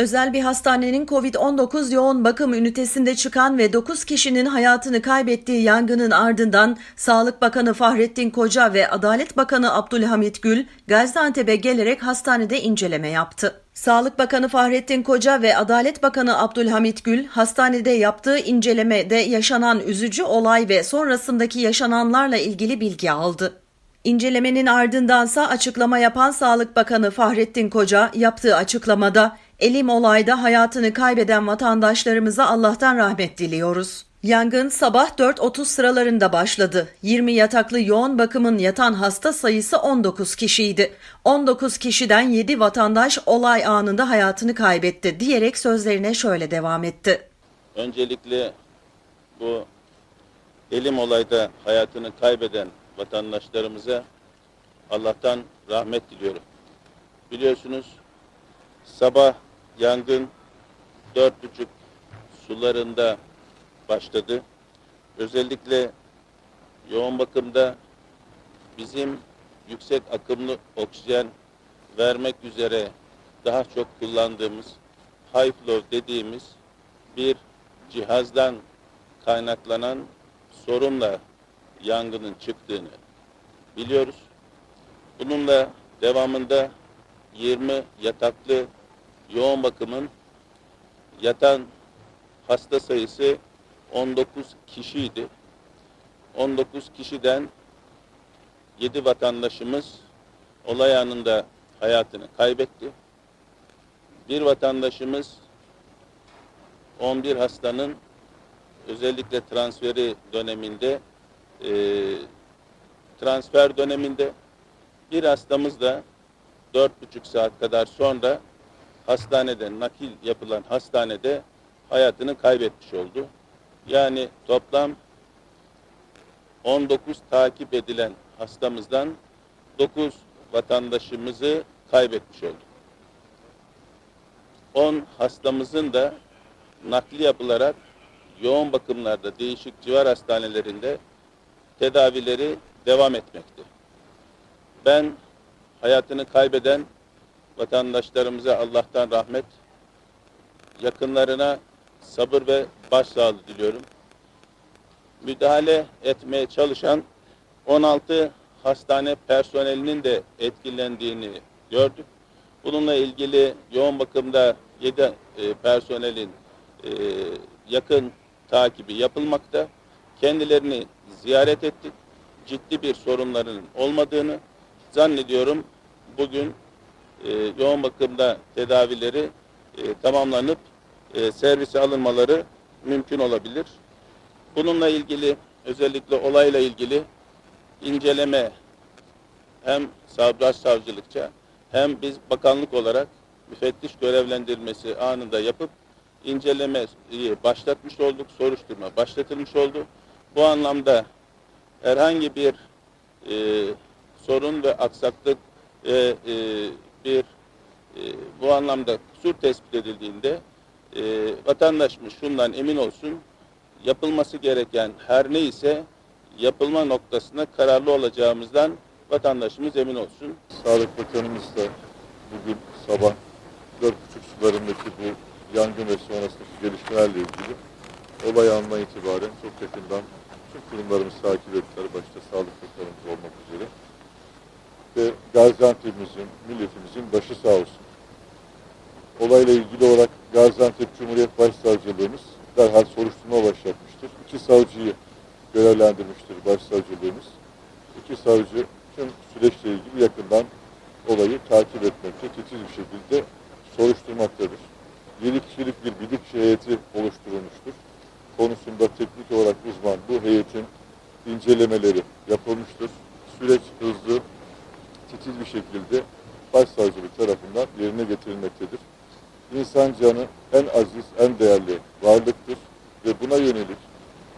Özel bir hastanenin COVID-19 yoğun bakım ünitesinde çıkan ve 9 kişinin hayatını kaybettiği yangının ardından Sağlık Bakanı Fahrettin Koca ve Adalet Bakanı Abdülhamit Gül Gaziantep'e gelerek hastanede inceleme yaptı. Sağlık Bakanı Fahrettin Koca ve Adalet Bakanı Abdülhamit Gül hastanede yaptığı incelemede yaşanan üzücü olay ve sonrasındaki yaşananlarla ilgili bilgi aldı. İncelemenin ardındansa açıklama yapan Sağlık Bakanı Fahrettin Koca yaptığı açıklamada elim olayda hayatını kaybeden vatandaşlarımıza Allah'tan rahmet diliyoruz. Yangın sabah 4.30 sıralarında başladı. 20 yataklı yoğun bakımın yatan hasta sayısı 19 kişiydi. 19 kişiden 7 vatandaş olay anında hayatını kaybetti diyerek sözlerine şöyle devam etti. Öncelikle bu elim olayda hayatını kaybeden vatandaşlarımıza Allah'tan rahmet diliyorum. Biliyorsunuz sabah yangın dört buçuk sularında başladı. Özellikle yoğun bakımda bizim yüksek akımlı oksijen vermek üzere daha çok kullandığımız high flow dediğimiz bir cihazdan kaynaklanan sorunla yangının çıktığını biliyoruz. Bununla devamında 20 yataklı yoğun bakımın yatan hasta sayısı 19 kişiydi. 19 kişiden 7 vatandaşımız olay anında hayatını kaybetti. Bir vatandaşımız 11 hastanın özellikle transferi döneminde e, transfer döneminde bir hastamız da 4,5 saat kadar sonra hastanede nakil yapılan hastanede hayatını kaybetmiş oldu. Yani toplam 19 takip edilen hastamızdan 9 vatandaşımızı kaybetmiş olduk. 10 hastamızın da nakli yapılarak yoğun bakımlarda değişik civar hastanelerinde tedavileri devam etmekte. Ben hayatını kaybeden vatandaşlarımıza Allah'tan rahmet, yakınlarına sabır ve başsağlığı diliyorum. Müdahale etmeye çalışan 16 hastane personelinin de etkilendiğini gördük. Bununla ilgili yoğun bakımda 7 e, personelin e, yakın takibi yapılmakta. Kendilerini ziyaret ettik. Ciddi bir sorunlarının olmadığını zannediyorum. Bugün e, yoğun bakımda tedavileri e, tamamlanıp e, servise alınmaları mümkün olabilir. Bununla ilgili özellikle olayla ilgili inceleme hem savcı savcılıkça hem biz bakanlık olarak müfettiş görevlendirmesi anında yapıp incelemeyi başlatmış olduk, soruşturma başlatılmış oldu. Bu anlamda herhangi bir e, sorun ve aksaklık e, e, bir e, bu anlamda kusur tespit edildiğinde e, vatandaşımız şundan emin olsun yapılması gereken her neyse yapılma noktasında kararlı olacağımızdan vatandaşımız emin olsun. Sağlık Bakanımız da bugün sabah dört buçuk sularındaki bu yangın ve sonrasındaki gelişmelerle ilgili olay anına itibaren çok yakından tüm kurumlarımız takip ettiler. Başta Sağlık Bakanımız olmak üzere. Ve Gaziantep'imizin, milletimizin başı sağ olsun. Olayla ilgili olarak Gaziantep Cumhuriyet Başsavcılığımız derhal soruşturma başlatmıştır. İki savcıyı görevlendirmiştir başsavcılığımız. İki savcı tüm süreçle ilgili yakından olayı takip etmekte, titiz bir şekilde soruşturmaktadır. 7 kişilik bir bilirkişi heyeti oluşturulmuştur. Konusunda teknik olarak uzman bu heyetin incelemeleri yapılmıştır. Süreç hızlı, titiz bir şekilde başsavcılık tarafından yerine getirilmektedir. İnsan canı en aziz, en değerli varlıktır ve buna yönelik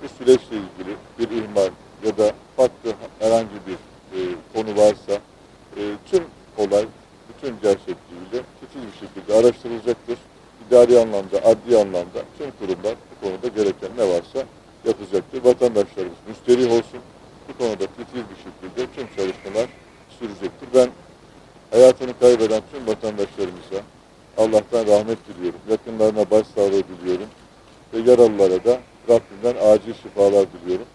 bu süreçle ilgili bir ihmal ya da farklı herhangi bir e, konu varsa e, tüm olay bütün gerçekliğiyle titiz bir şekilde araştırılacaktır. İdari anlamda, adli anlamda tüm kurumlar bu konuda gereken ne varsa yapacaktır. Vatandaşlarımız müsterih olsun. Bu konuda titiz bir şekilde tüm çalışmalar sürecektir. Ben hayatını kaybeden tüm vatandaşlarımıza Allah'tan rahmet diliyorum. Yakınlarına başsağlığı diliyorum. Ve yaralılara da Rabbimden acil şifalar diliyorum.